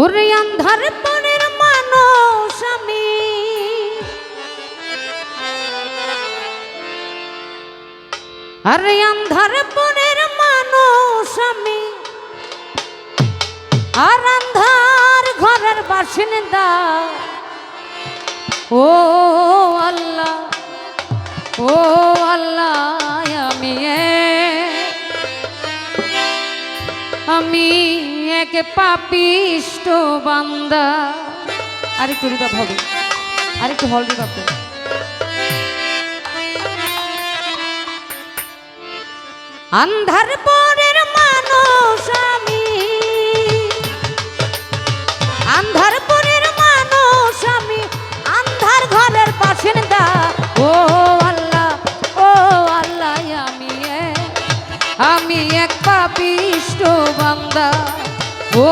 ওরে আন্ধার পরের মানুষ আমি। আরে আন্ধার পরের মানুষ আমি। আর আন্ধার ঘরের বাসিন্দা, ও আল্লাহ। এক পাপিষ্ট বান্দা। আরেকটু রিভাব হবে। আরেকটু হল রিভাব দেন আন্ধার পরের মানুষ আমি। আন্ধার পরের মানুষ আমি। আন্ধার ঘরের বাসিন্দা ও আল্লাহ ও আল্লাহ, আমি এক আমি এক পাপিষ্ট বান্দা। ও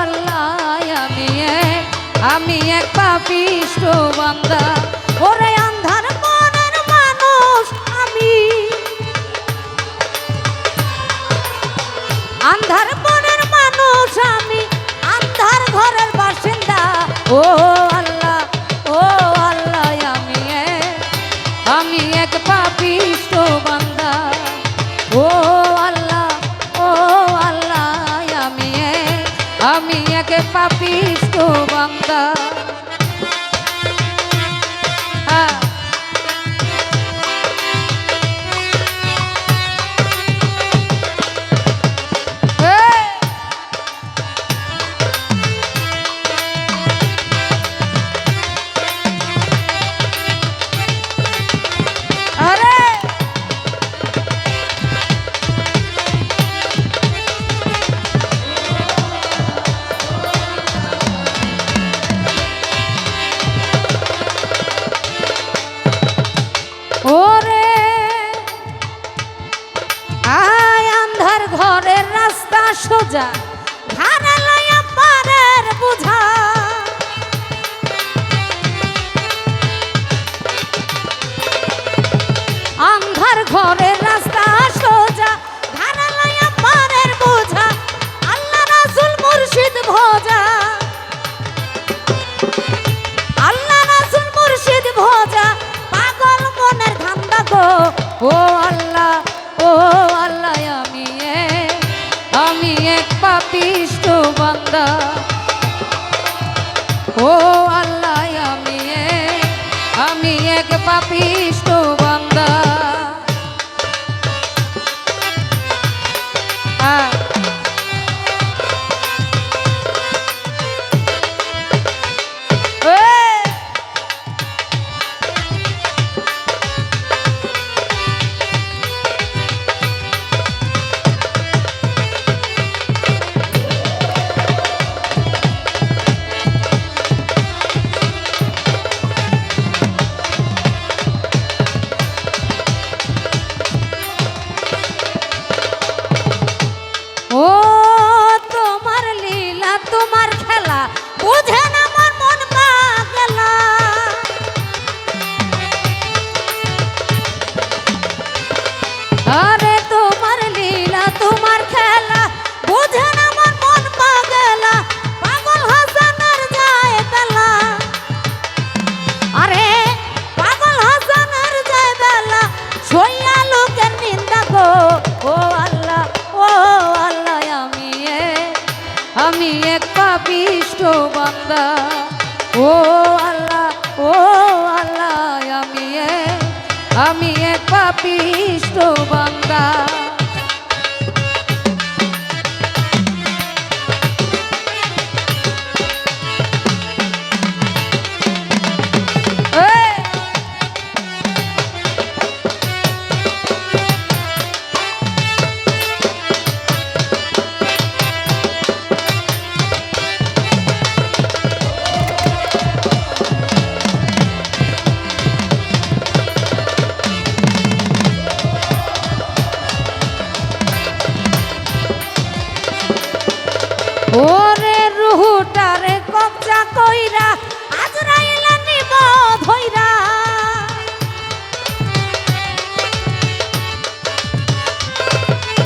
আল্লাহ আমি এক আমি এক পাপিষ্ট ওরে আন্ধার মনের মানুষ আন্ধার মনের মানুষ আন্ধার বাসিন্দা। ও আমি আমি এক সোজা ধারা পারের বুঝা। আন্ধার ঘরের রাস্তা সোজা ধারা পারের বুঝা। আল্লাহ রাসূল মুর্শিদ ভোজা। আল্লাহ রাসূল মুর্শিদ ভোজা। পাগল মনের ধান্দা গো, ও আল্লাহ। এক পাপিষ্ট ও আল্লাহ ও আল্লাহ আমি এক আমি এক পাপিষ্ট বান্দা।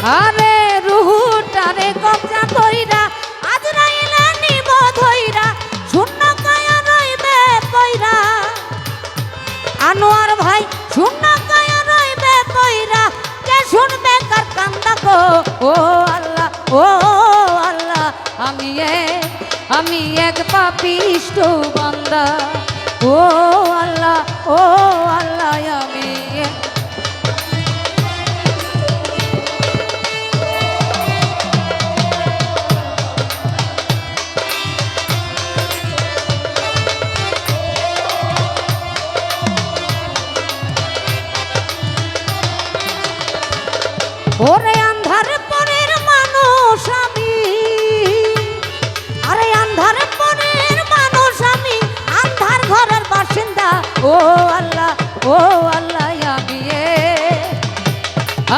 আরে রুহুটারে কবজা কইরা, আজ রাইলা নিব ধইরা, শূন্য কায়া রইবে কইরা আনোয়ার ভাই, শূন্য কায়া রইবে কইরা কে শুনবে কার কান্দা গো ও আল্লাহ ও আল্লাহ, আমি এক আমি এক পাপিষ্ট বান্দা। ও আল্লাহ ও আল্লাহ, আমি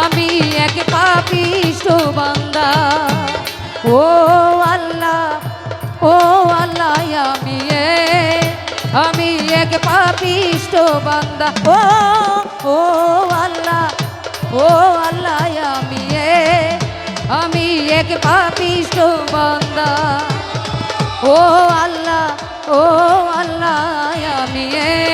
আমি এক পাপিষ্ট বান্দা ও আল্লাহ ও আল্লাহ, আমি এক। আমি এক পাপিষ্ট বান্দা ও ও আল্লাহ ও আল্লাহ, আমি এক। আমি এক পাপিষ্ট বান্দা ও আল্লাহ ও আল্লাহ, আমি এক।